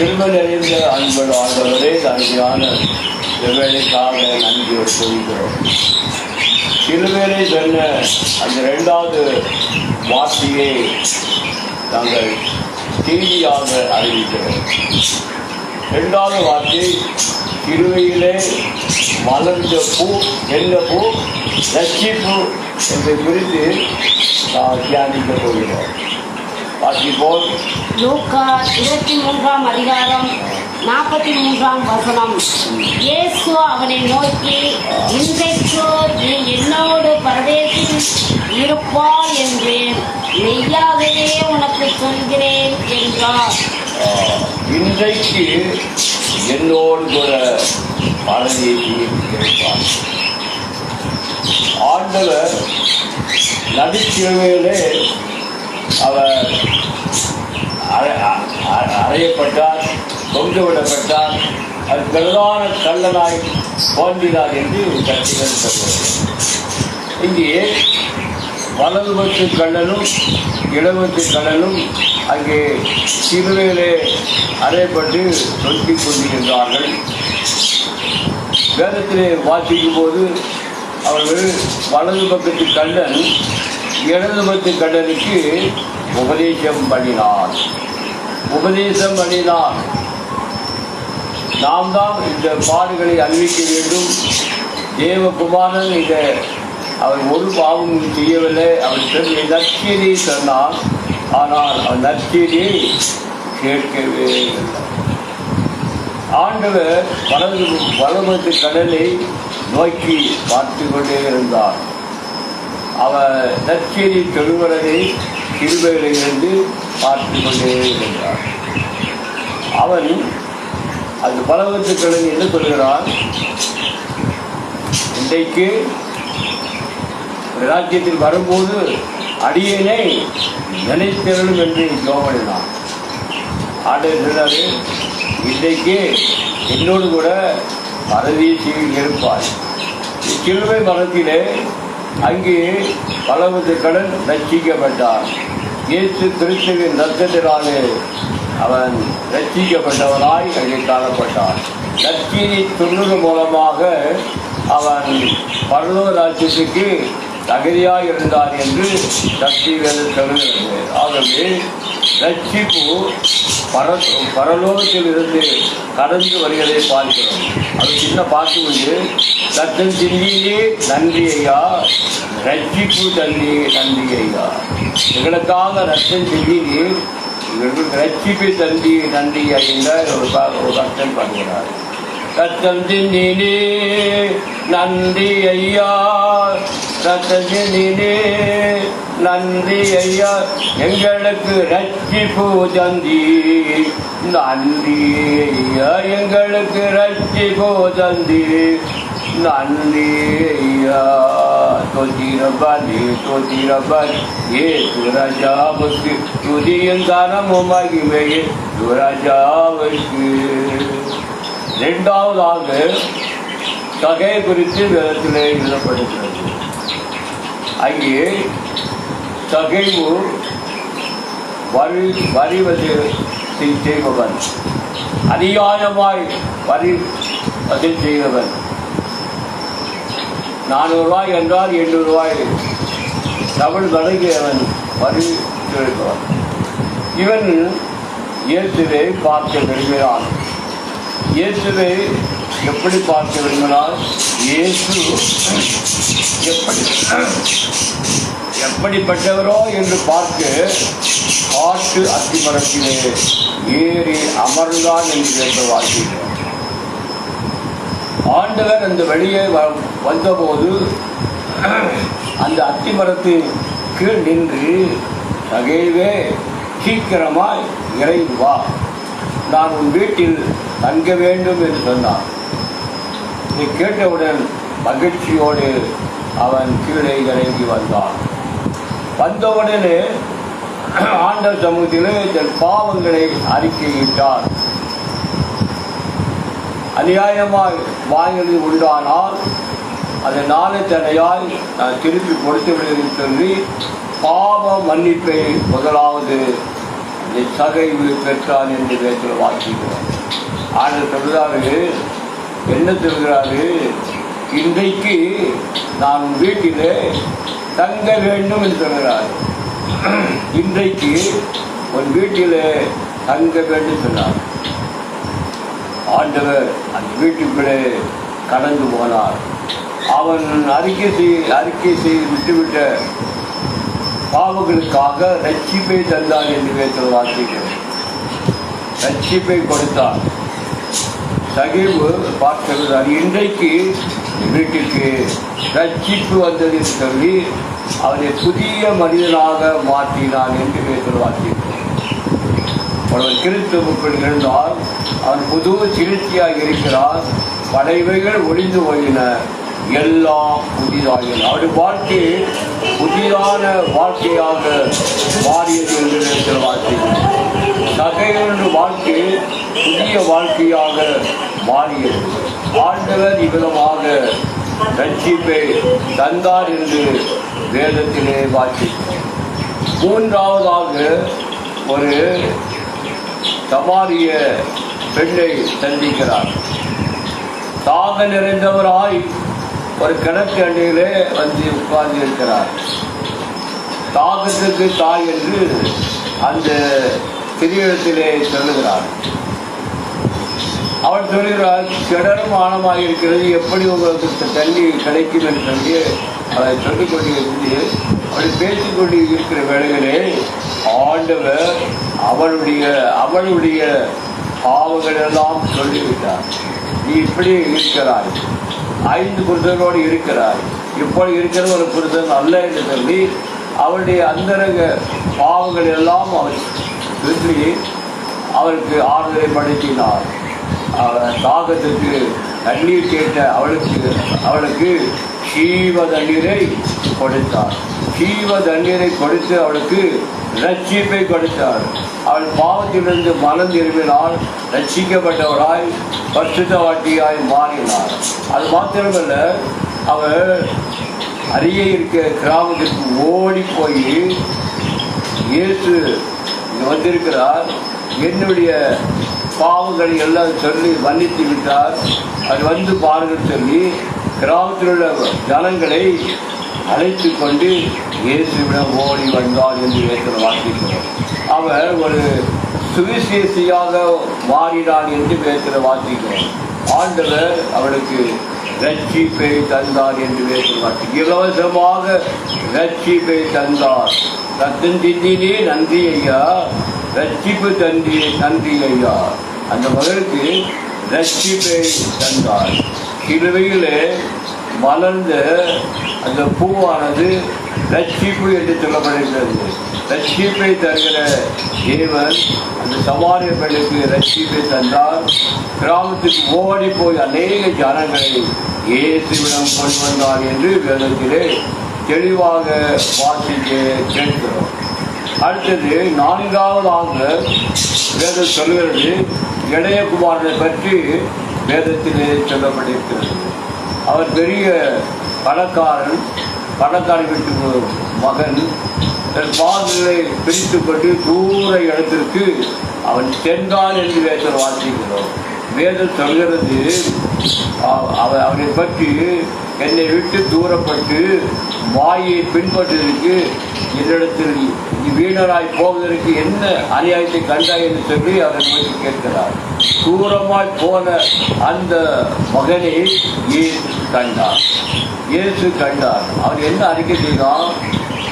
கிருபை நிறைந்த அன்பு ஆண்டவரே தகுதியான வேலைக்காக நன்றி சொல்கிறோம். சிலுவையிலே சொன்ன அந்த ரெண்டாவது வார்த்தையை நாங்கள் தீதியாக அறிவிக்கிறோம். ரெண்டாவது வார்த்தை சிலுவையிலே மலர்ந்த பூ என்ன பூ ரட்சிப்பு என்று குறித்து நான் தியானிக்க போகிறோம். வாசிப்போம். லூக்கா இருபத்தி மூன்றாம் அதிகாரம் நாற்பத்தி மூன்றாம் வசனம். இயேசு அவனை நோக்கி இன்றைக்கு நீ என்னோடு பரதேசில் இருப்பாய் என்று மெய்யாகவே உனக்கு சொல்கிறேன் என்றார். இன்றைக்கு என்னோடு கூட பரதேசி இருப்பார். ஆண்டவர் நடுச்சிலுவையிலே அவர் அறையப்பட்டார் தொங்க விடப்பட்டார். அது பிரதான கள்ளனாய் தோன்றினார் என்று கட்சிகள் சொல்வது இங்கே வலதுபத்து கள்ளனும் இடவத்து கள்ளனும் அங்கே சிறுவையிலே அறையப்பட்டு தொங்கிக் கொண்டிருந்தார்கள் வேதத்திலே வாசிக்கும் போது அவர்கள் வலது பக்கத்து கண்ணன் இடது கடலுக்கு உபதேசம் பண்ணினார். உபதேசம் பண்ணினார். நாம் தான் இந்த பாடுகளை அறிவிக்க வேண்டும். தேவகுமாரன் இந்த அவர் ஒரு பாவமும் செய்யவில்லை. அவர் சொல்லி நற்செய்தியை சொன்னார். ஆனால் அவர் நற்செய்தியை கேட்கவே ஆண்டவர் வலது வலமத்து கடலை நோக்கி பார்த்து கொண்டே இருந்தார். அவர் நற்செய்தி தொழுவரகை கிருபையிலிருந்து பார்த்து கொண்டே இருந்தார். அவன் அது பலவத்து கடல் என்ன சொல்கிறான் இன்றைக்கு ராஜ்யத்தில் வரும்போது அடியனை நினைத்திரளும் என்று ஜோமனினான் ஆண்டவர் சொன்னாரு இன்றைக்கு என்னோடு கூட பரதீசியில் இருப்பார் சிலுவை மரத்திலே அங்கே பலவது கடன் ரட்சிக்கப்பட்டார் இயேசு கிறிஸ்துவின் ரத்தத்தினாலே அவன் ரட்சிக்கப்பட்டவனாய் அங்கே காணப்பட்டான். நற்செய்தி சொன்னது மூலமாக அவன் பரலோக ராஜ்யத்துக்கு தகுதியாக இருந்தார் என்று சக்தி வேலை சொல்கிறது ஆகவே ரட்சிப்பு பர பரலோகத்தில் இருந்து கடந்து வருகிறதை பார்க்கிறோம். அது சின்ன பாட்டு உண்டு. ரத்தம் சிந்தியிலே நன்றி ஐயா ரட்சிப்பு தள்ளி நன்றி ஐயா எங்களுக்காக ரத்தம் சிந்தியிலே ரட்சிப்பு தள்ளி நன்றி ஐயா ஒரு ஒரு கஷ்டம் பண்ணுகிறார் சத்தம் சிந்தினே நன்றி ஐயா சத்தம் சிந்தினே நன்றி ஐயா எங்களுக்கு ரட்சிப்பு தந்தி நன்றி ஐயா எங்களுக்கு ரட்சிப்பு தந்தி நன்றி ஐயா தொத்திரபாதி தொத்திரபாதி ஏ துராஜாவுக்கு துதியும் தானமும் மகிமையே துராஜாவுக்கு. இரண்டாவதாக தகை குறித்து வேதத்திலே எழுதப்படுகிறது. அங்கே தகைவு வரி வரிவது செய்பவன். அதிகாரமாய் வரி பதில் செய்தவன். நானூறு ரூபாய் என்றால் எண்ணூறு ரூபாய் தமிழ் மடங்கு அவன் வரி செலுத்துவன் இவன் இயேசுவை பார்க்க விரும்பினான். இயேசுவை எப்படி பார்க்க விரும்பினால் இயேசு எப்படி எப்படிப்பட்டவரோ என்று பார்த்து காட்டு அத்திமரத்திலே ஏறி அமர்ந்தான் என்று கேட்டு வாசிக்கிறோம் ஆண்டவர் அந்த வெளியே வ- வந்தபோது அந்த அத்திமரத்தின் கீழ் நின்று தகைவே சீக்கிரமாய் இறைந்து வா. நான் உன் வீட்டில் தங்க வேண்டும் என்று சொன்னான். இதை கேட்டவுடன் மகிழ்ச்சியோடு அவன் கீழே இறங்கி வந்தான். பந்தமனு ஆண்டர் சமூகத்திலே தன் பாவங்களை அறிக்கையிட்டார். அநியாயமாக வாங்கினது உண்டானால் அதை நாளை தடையால் நான் திருப்பி கொடுத்து விடுகிறேன் சொல்லி பாவ மன்னிப்பை முதலாவது சகைவு பெற்றான் என்று பேசுகிற வாசிக்கிறோம். ஆண்டு சொல்கிறார்கள் என்ன சொல்கிறார்கள் இன்றைக்கு நான் வீட்டிலே தங்க வேண்டும் என்று சொல்கிறார் இன்றைக்கு உன் வீட்டிலே தங்க வேண்டும் சொன்னார். ஆண்டவர் அந்த வீட்டுக்குள்ளே கடந்து போனார். அவன் அறிக்கை செய் அறிக்கை செய்து விட்டுவிட்ட பாவங்களுக்காக ரட்சிப்பை தந்தார் என்று பேசுகிற வார்த்தைகள் ரட்சிப்பை கொடுத்தார். சகிவு பார்க்கிறார் இன்றைக்கு வீட்டுக்கு ரட்சிப்பு வந்தது என்று சொல்லி அவரை புதிய மனிதனாக மாற்றினான் என்று பேசுகிற வார்த்தை ஒருவன் கிறிஸ்துவுக்குள் இருந்தால் அவன் புது சிகிச்சையாக இருக்கிறார் படைவைகள் ஒளிந்து போயின. எல்லாம் புதிதாகின. அவருடைய வாழ்க்கை புதிதான வாழ்க்கையாக மாறியது என்று நினைக்கிற வாழ்க்கை சகைகளுடைய வாழ்க்கை புதிய வாழ்க்கையாக மாறியது. ஆண்டவர் இவ்விதமாக ரட்சிப்பை தந்தார் என்று வேதத்திலே வாசிக்கிறோம். மூன்றாவதாக ஒரு சமாரிய பெண்ணை சந்திக்கிறார். தாக நிறைந்தவராய் ஒரு கிணக்கு அண்டையிலே வந்து உட்கார்ந்து இருக்கிறார் தாகத்துக்கு தாய் என்று அந்த திரியத்திலே சொல்லுகிறார். அவள் சொல்கிறாள் கிணறும் ஆழமாக இருக்கிறது. எப்படி உங்களுக்கு தண்ணி கிடைக்கும் என்று சொல்லி அதை சொல்லிக் கொண்டிருந்து அப்படி பேசிக் கொண்டு இருக்கிற வேளைகளே ஆண்டவர் அவளுடைய அவளுடைய பாவங்கள் எல்லாம் சொல்லிவிட்டார். நீ இப்படி இருக்கிறாய். ஐந்து புருஷனோடு இருக்கிறாய். இப்படி இருக்கிற ஒரு புருஷன் அல்ல என்று சொல்லி அவளுடைய அந்தரங்க பாவங்கள் எல்லாம் அவர் சொல்லி அவருக்கு ஆறுதலை படுத்தினார். தாகத்துக்கு தண்ணீர் கேட்ட அவளுக்கு அவளுக்கு சீவ தண்ணீரை கொடுத்தார். சீவ தண்ணீரை கொடுத்து அவளுக்கு ரட்சிப்பை கொடுத்தார். அவள் பாவத்திலிருந்து மனம் திரும்பினால் ரட்சிக்கப்பட்டவராய் பரிசுத்தவாட்டியாய் மாறினார் அது மாத்திரமல்ல அவள் அருகே இருக்க கிராமத்திற்கு ஓடி போய் இயேசு வந்திருக்கிறார். என்னுடைய பாவங்களை எல்லாம் சொல்லி மன்னித்து விட்டார். அது வந்து பாருங்கள் சொல்லி கிராமத்தில் உள்ள ஜனங்களை அழைத்து கொண்டு இயேசுவிடம் ஓடி வந்தார் என்று இயேசு வாசிக்கிறோம் அவர் ஒரு சுவிசேஷியாக மாறினார் என்று பேசுகிற வாசிக்கிறோம் ஆண்டவர் அவளுக்கு ரட்சிப்பை தந்தார் என்று பேசுவார் இலவசமாக ரட்சிப்பை தந்தார். ரத்தம் திண்டினே நன்றி ஐயா. ரட்சிப்பு தந்தி நன்றி ஐயா. அந்த மகளுக்கு ரட்சிப்பை தந்தார் சிலுவையிலே மலர்ந்த அந்த பூவானது ரட்சிப்பு என்று சொல்லப்படுகிறது. ரட்சிப்பை தருகிற தேவன் அந்த சமாரிய பெண்ணுக்கு ரட்சிப்பை தந்தார். கிராமத்துக்கு ஓடி போய் அநேக ஜனங்களை இயேசுவிடம் கொண்டு வந்தார் என்று வேதத்திலே தெளிவாக வாசிக்க கேட்கிறோம். அடுத்தது நான்காவது ஆண்டு வேதம் சொல்கிறது இளையகுமாரனை பற்றி வேதத்திலே சொல்லப்பட்டிருக்கிறது. அவர் பெரிய பணக்காரன் பணக்காரன் வீட்டு மகன். தன் பாதலை பிரித்து கொண்டு தூர இடத்திற்கு அவன் சென்றான் என்று வேதம் வாசிக்கிறோம் வேதம் சொல்கிறது அவனை பற்றி என்னை விட்டு தூரப்பட்டு மாயை பின்பற்றுவதற்கு என்னிடத்தில் வீணராய் போவதற்கு என்ன அநியாயத்தை கண்டாய் என்று சொல்லி அவரை நோக்கி கேட்கிறார். தூரமாய் போன அந்த மகனை இயேசு கண்டார். இயேசு கண்டார். அவர் என்ன அறிக்கை செய்தார்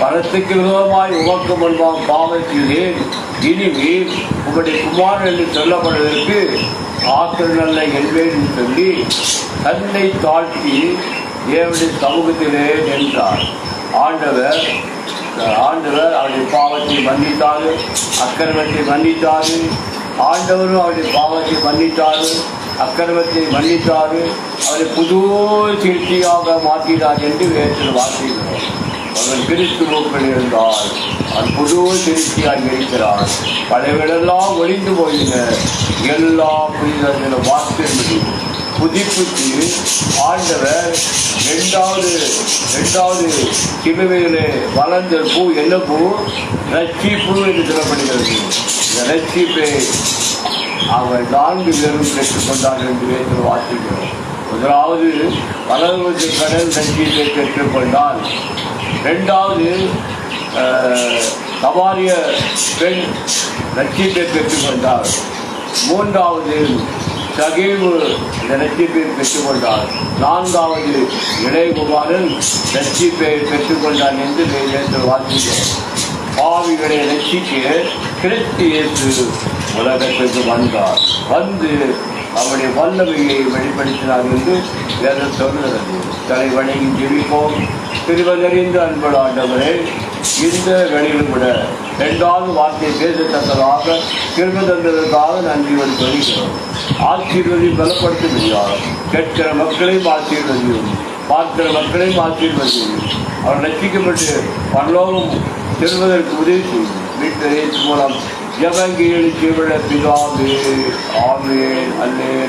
பணத்துக்கு விரோதமாய் உமக்கு முன்பாக பாவம் செய்தேன் இனிமேல் உங்களுடைய குமாரன் என்று சொல்லப்படுவதற்கு ஆற்றல் நல்ல என்பேன் என்று சொல்லி தன்னை தாழ்த்தி தேவனுடைய சமூகத்திலே நின்றார். ஆண்டவர் ஆண்டவர் அவருடைய பாவத்தை மன்னித்தாரு அக்கிரமத்தை மன்னித்தாரு ஆண்டவரும் அவருடைய பாவத்தை மன்னித்தாரு அக்கிரமத்தை மன்னித்தாரு அவரை புது சிகிச்சையாக மாற்றினார் என்று வேற்று வாசிக்கிறோம். அவன் கிறிஸ்துவுக்குள் இருந்தால் அவன் புது திருப்தியாக இருக்கிறான் பழையவர்களெல்லாம் ஒளிந்து போயின. எல்லா புதிதாக வார்த்தை புதுப்பித்து ஆண்டவர் ரெண்டாவது ரெண்டாவது சிலுவையிலே வளர்ந்த பூ என்ன பூ? ரட்சிப்பு என்று சொல்லப்படுகிறது. ரட்சிப்பை அவர் நான்கு பேரும் பெற்றுக்கொண்டார் என்று வேறு வாசிக்கிறோம். முதலாவது வளர்வது கடல் ரட்சிப்பை பெற்றுக்கொண்டால் ரெண்டாவது அஹ், சமாரிய பெண் ரட்சிப்பை பெற்றுக்கொண்டார் மூன்றாவது சகேவு இந்த பேர் பெற்றுக்கொண்டார். நான்காவது இளையகுமாரன் ரட்சிப்பை பெற்றுக்கொண்டான் என்று நேற்று வாசிக்கிறோம் பாவிகளை ரட்சிக்க கிறிஸ்து இயேசு உலகத்திற்கு வந்தார். வந்து அவருடைய வல்லமையை வெளிப்படுத்தினார் என்று வேதம் சொல்கிறது. தலை வணங்கி ஜெபிப்போம். திருவதறிந்த அன்பு ஆண்டவரே இந்த வேளையிலும் விட இரண்டாவது வார்த்தை பேசத்தக்கதாக திரும்ப தந்ததற்காக நன்றியோடு சொல்கிறோம் ஆசீர்வதி பலப்படுத்த கேட்கிற மக்களையும் ஆசீர்வதியும் பார்க்கிற மக்களையும் ஆசீர்வதியும் அவர் ரட்சிக்கப்பட்டு பல்லோகம் செல்வதற்கு உதவி செய்யும். வீட்டு மூலம் ஜபங்கி எழுச்சி பிதாவே ஆமே அல்லே